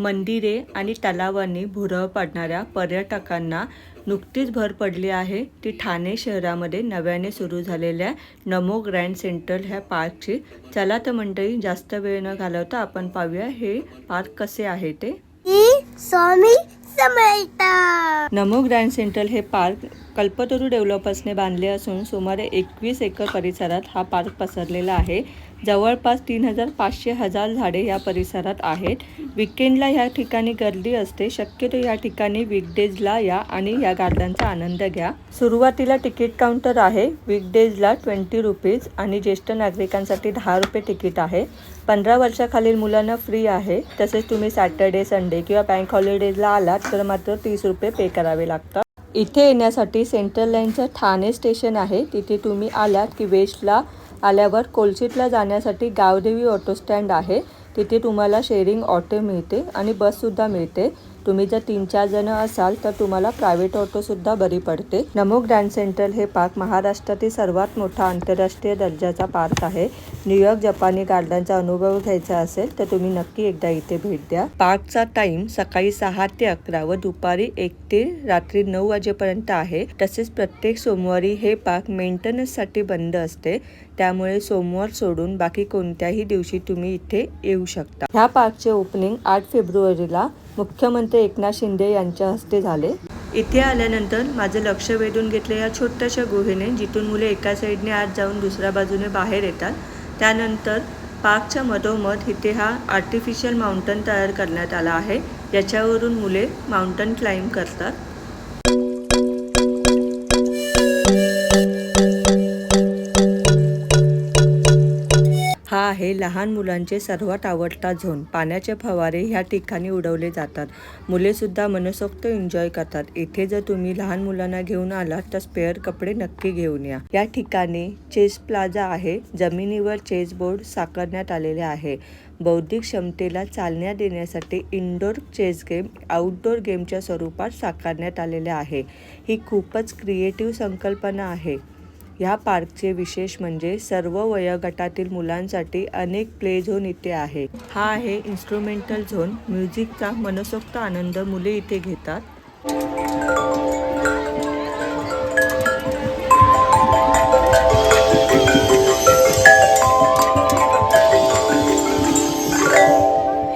मंदिरे आणि तलावांनी भुरळ पाडणाऱ्या पर्यटकांना नुकतीच भर पडली आहे. ती ठाणे शहरामध्ये नव्याने सुरू झालेल्या नमो ग्रँड सेंटर ह्या पार्कची. चला तर मंडळी जास्त वेळ न घालवता आपण पाहूया हे पार्क कसे आहे ते. स्वामी नमो ग्रँड सेंट्रल हे पार्क कल्पतरू डेव्हलपर्सने बांधले असून सुमारे एकवीस एकर परिसरात हा पार्क पसरलेला आहे. जवळपास तीन हजार पाचशे हजार झाडे या परिसरात आहेत. विकेंडला ह्या ठिकाणी गर्दी असते. शक्यतो या ठिकाणी वीकडेजला या आणि या गार्डनचा आनंद घ्या. सुरुवातीला तिकीट काउंटर आहे. वीकडेजला ट्वेंटी रुपीज आणि ज्येष्ठ नागरिकांसाठी दहा रुपये तिकीट आहे. पंधरा वर्षाखालील मुलांना फ्री आहे. तसेच तुम्ही सॅटर्डे संडे किंवा बँक हॉलिडेजला आलात तर मात्र तीस रुपये पे करावे लागतात. इथे येण्यासाठी सेंट्रल लाईनचं ठाणे स्टेशन आहे. तिथे तुम्ही आलात की वेस्टला आल्यावर कोलशीतला जाण्यासाठी गावदेवी ऑटो स्टँड आहे. तिथे तुम्हाला शेअरिंग ऑटो मिळते आणि बससुद्धा मिळते. तुम्ही जर तीन चार जण असाल तर तुम्हाला प्रायव्हेट ऑटोसुद्धा बरी पडते. नमो ग्रँड सेंट्रल हे पार्क महाराष्ट्रातील सर्वात मोठा आंतरराष्ट्रीय दर्जाचा पार्क आहे. न्यूयॉर्क जपानी गार्डनचा अनुभव घ्यायचा असेल तर तुम्ही नक्की एकदा इथे भेट द्या. पार्कचा टाइम सकाळी सहा ते अकरा व दुपारी एक ते रात्री नऊ वाजेपर्यंत आहे. तसेच प्रत्येक सोमवारी हे पार्क मेंटेनन्ससाठी बंद असते. त्यामुळे सोमवार सोडून बाकी कोणत्याही दिवशी तुम्ही इथे येऊ शकता. ह्या पार्कचे ओपनिंग आठ फेब्रुवारीला मुख्यमंत्री एकनाथ शिंदे यांच्या हस्ते झाले. इथे आल्यानंतर माझं लक्ष वेधून घेतलं या छोट्याशा गुहेने जिथून मुले एका साईडने आत जाऊन दुसऱ्या बाजूने बाहेर येतात. त्यानंतर पार्कच्या मधोमध इथे हा आर्टिफिशियल माउंटन तयार करण्यात आला आहे. याच्यावरून मुले माउंटन क्लाइंब करतात. हा आहे लहान मुलांचे सर्वात आवडता झोन. पाण्याचे फवारे ह्या ठिकाणी उडवले जातात. मुलेसुद्धा मनसोक्त एन्जॉय करतात. इथे जर तुम्ही लहान मुलांना घेऊन आलात तर स्पेअर कपडे नक्की घेऊन या. या ठिकाणी चेस प्लाझा आहे. जमिनीवर चेस बोर्ड साकारण्यात आलेले आहे. बौद्धिक क्षमतेला चालना देण्यासाठी इनडोर चेस गेम आउटडोर गेमच्या स्वरूपात साकारण्यात आलेले आहे. ही खूपच क्रिएटिव्ह संकल्पना आहे. ह्या पार्कचे विशेष म्हणजे सर्व वयोगटातील मुलांसाठी अनेक प्ले झोन इथे आहे. हा आहे इन्स्ट्रुमेंटल झोन. म्युझिकचा मनसोक्त आनंद मुले इथे घेतात.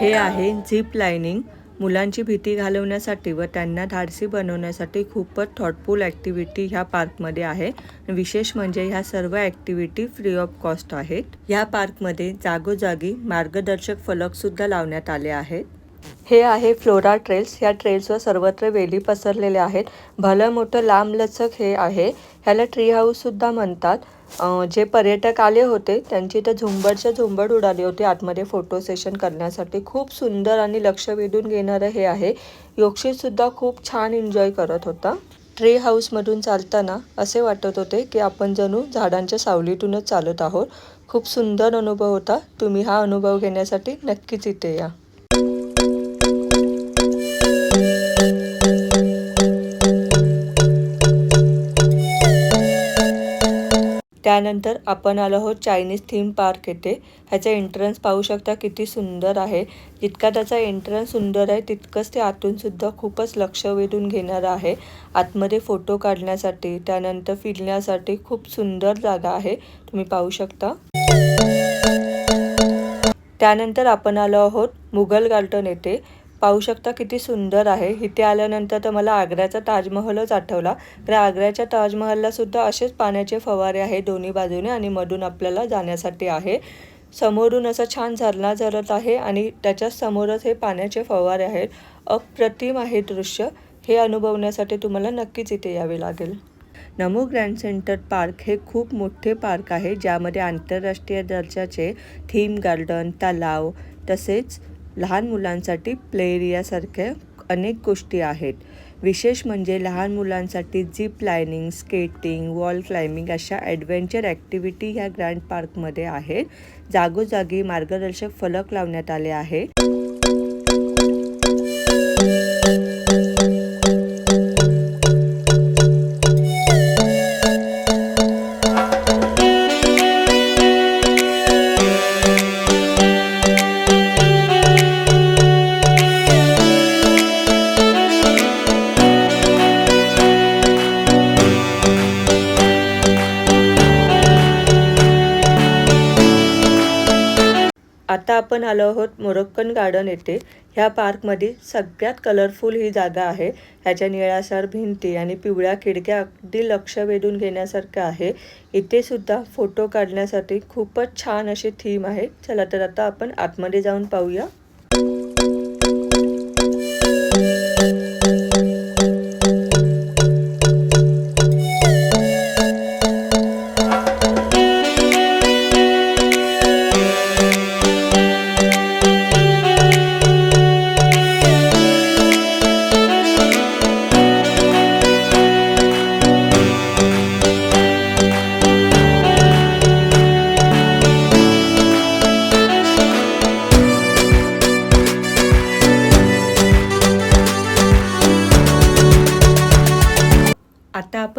हे आहे झिप लाईनिंग मुलांची भीती घालवण्यासाठी व त्यांना धाडसी बनवण्यासाठी खूपच थॉटफुल ॲक्टिव्हिटी ह्या पार्कमध्ये आहे. विशेष म्हणजे ह्या सर्व ॲक्टिव्हिटी फ्री ऑफ कॉस्ट आहेत. ह्या पार्कमध्ये जागोजागी मार्गदर्शक फलकसुद्धा लावण्यात आले आहेत. हे आहे फ्लोरा ट्रेल्स. ह्या ट्रेल्सवर सर्वत्र वेली पसरलेल्या आहेत. भलं मोठं लांबलचक हे आहे. ह्याला ट्री हाऊससुद्धा म्हणतात. जे पर्यटक आले होते त्यांची तर झुंबडच्या झुंबड उडाली होती. आतमध्ये फोटो सेशन करण्यासाठी खूप सुंदर आणि लक्ष वेधून घेणारं हे आहे. योक्षीसुद्धा खूप छान एन्जॉय करत होता. ट्री हाऊसमधून चालताना असे वाटत होते की आपण जणू झाडांच्या सावलीतूनच चालत आहोत. खूप सुंदर अनुभव होता. तुम्ही हा अनुभव घेण्यासाठी नक्कीच इथे या. त्यानंतर आपण आलो आहोत चायनीज थीम पार्क येथे. ह्याचा एंट्रन्स पाहू शकता किती सुंदर आहे. जितका त्याचा एंट्रन्स सुंदर आहे तितकंच ते आतूनसुद्धा खूपच लक्ष वेधून घेणारं आहे. आतमध्ये फोटो काढण्यासाठी त्यानंतर फिरण्यासाठी खूप सुंदर जागा आहे. तुम्ही पाहू शकता. त्यानंतर आपण आलो आहोत मुघल गार्डन येथे. पाहू शकता किती सुंदर आहे. इथे आल्यानंतर तर मला आग्र्याचा ताजमहलच आठवला. तर आग्र्याच्या ताजमहलला सुद्धा असेच पाण्याचे फवारे आहे दोन्ही बाजूने आणि मधून आपल्याला जाण्यासाठी आहे. समोरून असं छान झरणा झरत आहे आणि त्याच्या समोरच हे पाण्याचे फवारे आहेत. अप्रतिम आहे दृश्य. हे अनुभवण्यासाठी तुम्हाला नक्कीच इथे यावे लागेल. नमो ग्रँड सेंटर पार्क हे खूप मोठे पार्क आहे ज्यामध्ये आंतरराष्ट्रीय दर्जाचे थीम गार्डन तलाव तसेच लहान मुलांसाठी प्ले एरियासारख्या अनेक गोष्टी आहेत. विशेष म्हणजे लहान मुलांसाठी zip lining skating wall climbing अशा ॲडव्हेंचर ॲक्टिव्हिटी ह्या ग्रँड पार्कमध्ये आहेत. जागोजागी मार्गदर्शक फलक लावण्यात आले आहे. आता आपण आलो आहोत मोरक्कन गार्डन येथे. ह्या पार्कमध्ये सगळ्यात कलरफुल ही जागा आहे. ह्याच्या निळासार भिंती आणि पिवळ्या खिडक्या अगदी लक्ष वेधून घेण्यासारखं आहे. इथे सुद्धा फोटो काढण्यासाठी खूपच छान अशी थीम आहे. चला तर आता आपण आतमध्ये जाऊन पाहूया.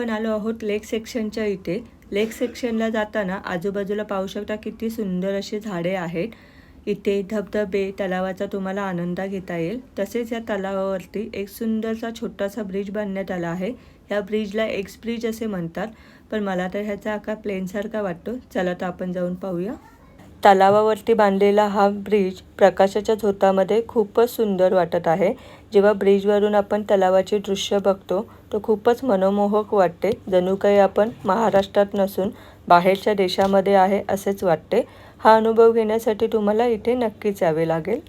आपण आलो आहोत लेक सेक्शनच्या इथे. लेक सेक्शनला जाताना आजूबाजूला पाहू शकता किती सुंदर अशी झाडे आहेत. इथे धबधबे तलावाचा तुम्हाला आनंद घेता येईल. तसेच या तलावावरती एक सुंदरसा छोटासा ब्रिज बांधण्यात आला आहे. या ब्रिजला एक्स ब्रिज असे म्हणतात. पण मला तर ह्याचा आकार प्लेनसारखा वाटतो. चला तर आपण जाऊन पाहूया. तलावावरती बांधलेला हा ब्रिज प्रकाशाच्या झोतामध्ये खूपच सुंदर वाटत आहे. जेव्हा ब्रिजवरून आपण तलावाचे दृश्य बघतो तो खूपच मनमोहक वाटते. जणू काही आपण महाराष्ट्रात नसून बाहेरच्या देशामध्ये आहे असेच वाटते. हा अनुभव घेण्यासाठी तुम्हाला इथे नक्कीच यावे लागेल.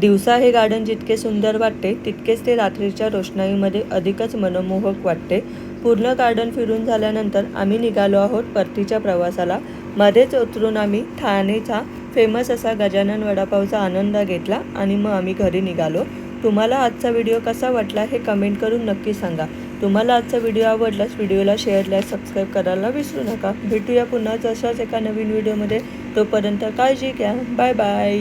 दिवसा हे गार्डन जितके सुंदर वाटते तितकेच ते रात्रीच्या रोषणाईमध्ये अधिकच मनमोहक वाटते. पूर्ण गार्डन फिरून झाल्यानंतर आम्ही निघालो आहोत परतीच्या प्रवासाला. मध्येच उतरून आम्ही ठाणेचा फेमस असा गजानन वडापावचा आनंद घेतला आणि मग आम्ही घरी निघालो. तुम्हाला आजचा व्हिडिओ कसा वाटला हे कमेंट करून नक्की सांगा. तुम्हाला आजचा व्हिडिओ आवडलाच व्हिडिओला शेअर लाईक सबस्क्राईब करायला विसरू नका. भेटूया पुन्हा जशाच एका नवीन व्हिडिओमध्ये. तोपर्यंत काळजी घ्या. Bye bye